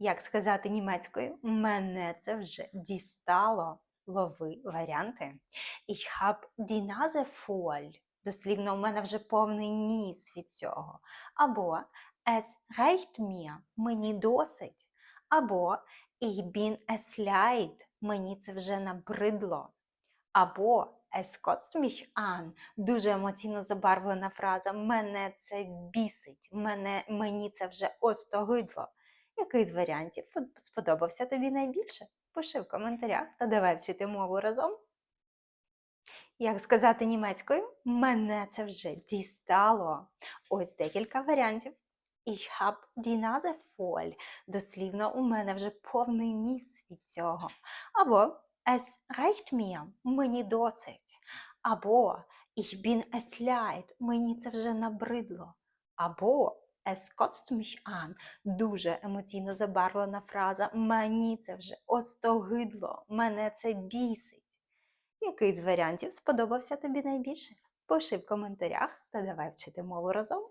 Як сказати німецькою? Мене це вже дістало. Лови варіанти. Ich hab die Nase voll. Дослівно, у мене вже повний ніс від цього. Або Es reicht mir. Мені досить. Або Ich bin es leid. Мені це вже набридло. Або Es kotzt mich an. Дуже емоційно забарвлена фраза. Мене це бісить. Мене, мені це вже остогидло. Який з варіантів сподобався тобі найбільше? Пиши в коментарях та давай вчити мову разом. Як сказати німецькою? Мене це вже дістало. Ось декілька варіантів. Ich hab die Nase voll. Дослівно, у мене вже повний ніс від цього. Або Es reicht mir. Мені досить. Або Ich bin es leid. Мені це вже набридло. Або Es kotzt mich. Дуже емоційно забарвлена фраза. Мені це вже остогидло. Мене це бісить. Який з варіантів сподобався тобі найбільше? Пиши в коментарях та давай вчити мову разом.